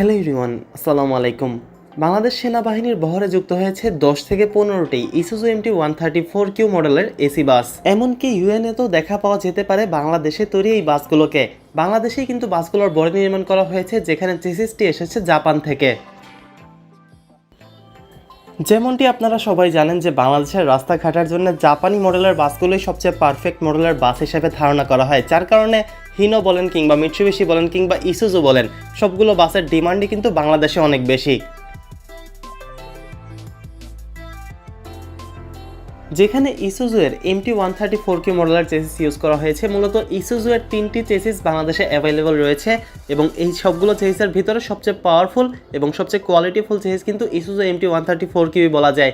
Hello everyone আসসালামু আলাইকুম। বাংলাদেশ সেনাবাহিনীর বহরে যুক্ত হয়েছে দশ থেকে পনেরোটি Isuzu MT one thirty four Q মডেলের এসি বাস। এমনকি ইউএনএতেও দেখা পাওয়া যেতে পারে বাংলাদেশে তৈরি এই বাসগুলোকে। বাংলাদেশেই কিন্তু বাসগুলোর বড় নির্মাণ করা হয়েছে, যেখানে চেসিসটি এসেছে জাপান থেকে। যেমনটি আপনারা সবাই জানেন যে বাংলাদেশের রাস্তাঘাটার জন্য জাপানি মডেলের বাসগুলোই সবচেয়ে পারফেক্ট মডেলের বাস হিসেবে ধারণা করা হয়। যার কারণে হিনো বলেন কিংবা মিটসুবিশি বলেন কিংবা ইসুজু বলেন, সবগুলো বাসের ডিমান্ডই কিন্তু বাংলাদেশে অনেক বেশি। যেখানে ইসুজুয়ের MT one thirty four Q মডেলের চেসিস ইউজ করা হয়েছে। মূলত ইসুজুয়ের তিনটি চেসিস বাংলাদেশে অ্যাভেলেবল রয়েছে এবং এই সবগুলো চেসিসের ভিতরে সবচেয়ে পাওয়ারফুল এবং সবচেয়ে কোয়ালিটিফুল চেসিস কিন্তু Isuzu MT one thirty four kiwi বলা যায়।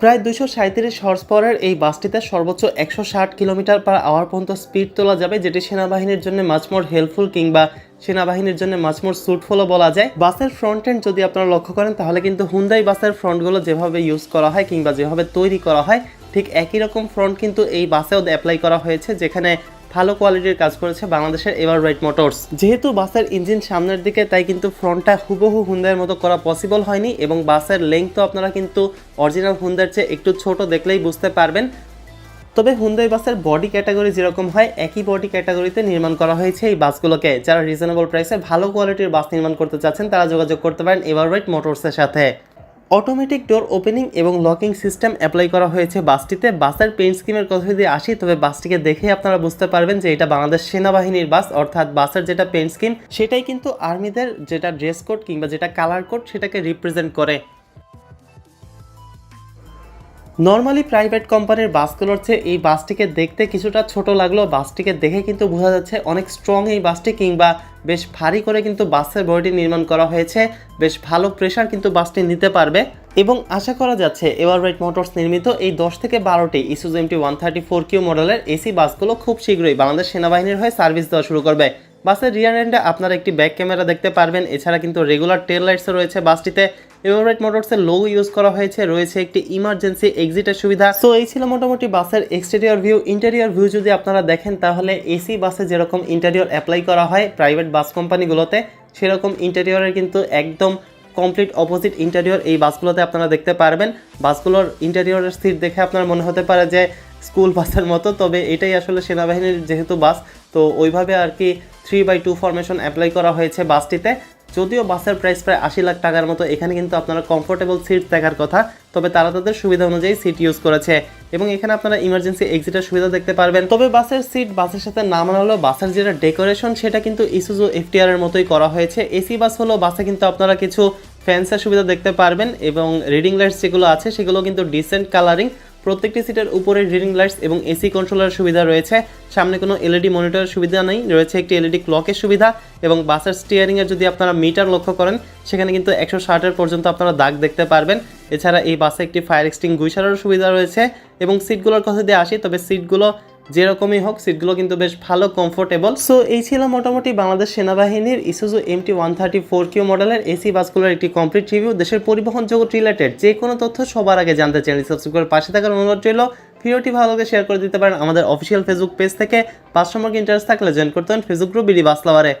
প্রায় দুশো সাঁত্রিশ হর্স পাওয়ারের এই বাসটিতে সর্বোচ্চ একশো ষাট কিলোমিটার পার আওয়ার পর্যন্ত স্পিড তোলা যাবে, যেটি সেনাবাহিনীর জন্য মাছ মোর হেল্পফুল কিংবা সেনাবাহিনীর জন্য মাছ মোর সুটফুলও বলা যায়। বাসের ফ্রন্ট এন্ড যদি আপনারা লক্ষ্য করেন, তাহলে কিন্তু হুন্দাই বাসের ফ্রন্টগুলো যেভাবে ইউজ করা হয় কিংবা যেভাবে তৈরি করা হয়, ঠিক একই রকম ফ্রন্ট কিন্তু এই বাসেও অ্যাপ্লাই করা হয়েছে, যেখানে ভালো কোয়ালিটির কাজ করেছে বাংলাদেশের এভার রাইট মোটরস যেহেতু বাসের ইঞ্জিন সামনের দিকে, তাই কিন্তু ফ্রন্টটা হুবহু হুন্দার মতো করা পসিবল হয়নি এবং বাসের লেংথ তো আপনারা কিন্তু অরিজিনাল হুন্দার চেয়ে একটু ছোট দেখলেই বুঝতে পারবেন। তবে হুন্দাই বাসের বডি ক্যাটাগরি যেরকম হয়, একই বডি ক্যাটাগরিতে নির্মাণ করা হয়েছে এই বাসগুলোকে। যারা রিজনেবল প্রাইসে ভালো কোয়ালিটির বাস নির্মাণ করতে চাচ্ছেন, তারা যোগাযোগ করতে পারেন এভার রাইট মোটরসের সাথে। অটোমেটিক ডোর ওপেনিং এবং লকিং সিস্টেম অ্যাপ্লাই করা হয়েছে বাসটিতে। বাসের পেইন্ট স্কিমের কথা যদি আসি, তবে বাসটিকে দেখে আপনারা বুঝতে পারবেন যে এটা বাংলাদেশ সেনাবাহিনীর বাস, অর্থাৎ বাসের যেটা পেইন্ট স্কিম সেটাই কিন্তু আর্মিদের যেটা ড্রেস কোড কিংবা যেটা কালার কোড সেটাকে রিপ্রেজেন্ট করে। নর্মালি প্রাইভেট কোম্পানির বাসগুলোর চেয়ে এই বাসটিকে দেখতে কিছুটা ছোট লাগলেও বাসটিকে দেখে কিন্তু বোঝা যাচ্ছে অনেক স্ট্রং এই বাসটি কিংবা বেশ ভারী করে কিন্তু বাসের বডি নির্মাণ করা হয়েছে। বেশ ভালো প্রেশার কিন্তু বাসটি নিতে পারবে। এবং আশা করা যাচ্ছে এভার রাইট মোটরস নির্মিত এই দশ থেকে বারোটি Isuzu MT one thirty four Q মডেলের এসি বাসগুলো খুব শীঘ্রই বাংলাদেশ সেনাবাহিনীর হয়ে সার্ভিস দেওয়া শুরু করবে। বাসের রিয়ার এন্ডে আপনারা একটি ব্যাক ক্যামেরা দেখতে পারবেন। এছাড়া কিন্তু রেগুলার টেল লাইটসও রয়েছে বাসটিতে। এভারেট মোটরসের লো ইউজ করা হয়েছে। রয়েছে একটি ইমার্জেন্সি এক্সিটের সুবিধা। সো এই ছিল মোটামুটি বাসের এক্সটেরিয়র ভিউ ইন্টেরিয়র ভিউ যদি আপনারা দেখেন, তাহলে এসি বাসে যেরকম ইন্টেরিয়র অ্যাপ্লাই করা হয় প্রাইভেট বাস কোম্পানিগুলোতে সেরকম ইন্টেরিয়রের কিন্তু একদম কমপ্লিট অপোজিট ইন্টেরিয়র এই বাসগুলোতে আপনারা দেখতে পারবেন। বাসগুলোর ইন্টেরিয়রের সিট দেখে আপনার মনে হতে পারে যে স্কুল বাসের মতো, তবে এটাই আসলে সেনাবাহিনীর যেহেতু বাস, তো ওইভাবে আর কি three by two formation apply করা হয়েছে বাসটিতে। যদিও বাসের প্রাইস প্রায় আশি লাখ টাকার মতো, এখানে কিন্তু আপনারা কমফোর্টেবল সিট দেখার কথা, তবে তারা তাদের সুবিধা অনুযায়ী সিট ইউজ করেছে। এবং এখানে আপনারা ইমার্জেন্সি এক্সিটের সুবিধা দেখতে পারবেন। তবে বাসের সিট বাসের সাথে না মানালো, বাসের যেটা ডেকোরেশন সেটা কিন্তু ইসুজু এফটিআর এর মতোই করা হয়েছে। এসি বাস হলো, বাসে কিন্তু আপনারা কিছু ফ্যান্সের সুবিধা দেখতে পারবেন, এবং রিডিং লাইটস যেগুলো আছে, সেগুলো কিন্তু ডিসেন্ট কালারিং প্রত্যেকটি সিটের উপরে রিডিং লাইটস এবং এসি কন্ট্রোলার সুবিধা রয়েছে। সামনে কোনো এলইডি মনিটরের সুবিধা নেই, রয়েছে একটি এলইডি ক্লকের সুবিধা এবং বাসের স্টিয়ারিংয়ের যদি আপনারা মিটার লক্ষ্য করেন, সেখানে কিন্তু একশো ষাটের পর্যন্ত আপনারা দাগ দেখতে পারবেন। এছাড়া এই বাসে একটি ফায়ার এক্সটিং গুইসারের সুবিধা রয়েছে এবং সিটগুলোর কথা দিয়ে আসি, তবে সিটগুলো যেরকমই হোক, সিটগুলো কিন্তু বেশ ভালো কমফোর্টেবল সো এই ছিল মোটামুটি বাংলাদেশ সেনাবাহিনীর Isuzu MT one thirty four Q মডেলের এসি বাসগুলোর একটি কমপ্লিট রিভিউ দেশের পরিবহন জগৎ রিলেটেড যে কোনো তথ্য সবার আগে জানতে চ্যানেল সাবস্ক্রাইব করে পাশে থাকার অনুরোধ রইল। ভিডিওটি ভালো লাগে শেয়ার করে দিতে পারেন আমাদের অফিসিয়াল ফেসবুক পেজ থেকে। পাঁচ নম্বর ইন্টারেস্ট থাকলে জয়েন করতে পারেন ফেসবুক গ্রুপ বিডি বাসলাওয়ারে